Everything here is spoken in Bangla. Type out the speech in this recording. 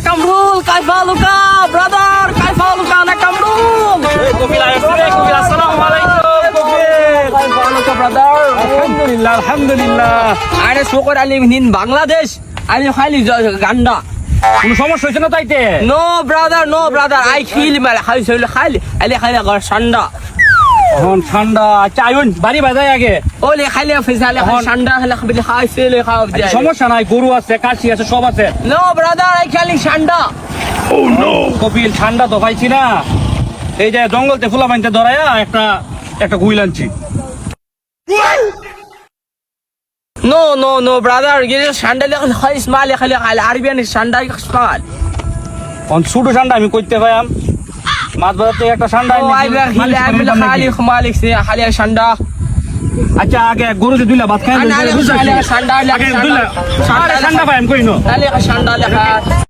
Kamrul, kaifaluka, brother, kaifaluka, na Kamrul. Kapil আসছে কপিল আসসালামু আলাইকুম কপিল Kaifaluka, brother. আলহামদুলিল্লাহ আলহামদুলিল্লাহ আরে শুকর আলী নিন বাংলাদেশ আমি খালি গান্ডা কোনো সমস্যা হয়েছে না তাইতে no brother no brother I feel মাল খালি খালি খালি আলে খালি গর ঠান্ডা এখন ঠান্ডা আচ্ছা আয়ুন বাড়ি বাজায় আগে। খালি ফিসালে খালি এখন- ঠান্ডা খালি খালি খাই ফেলে খাও সমস্যা নাই গরু আছে কাশি আছে সব আছে। নো ব্রাদার আই খালি ঠান্ডা। কপিল ঠান্ডা তো পাইছি না। এই যে জঙ্গলতে ফুলা বানতে ধরায়া একটা একটা গুইল আনছি। নো নো নো ব্রাদার গিয়ে ঠান্ডা লেখা খালি স্মাইল খালি আরবিয়ান ঠান্ডা স্মাইল এখন ছোটো ঠান্ডা আমি করতে পাইম মাছ বাজার থেকে একটা ঠান্ডা। খালি ঠান্ডা আচ্ছা আগে গরু যে দুইলা ভাত খাই ঠান্ডা, ঠান্ডা, পাইম কই নো? ঠান্ডা লেখা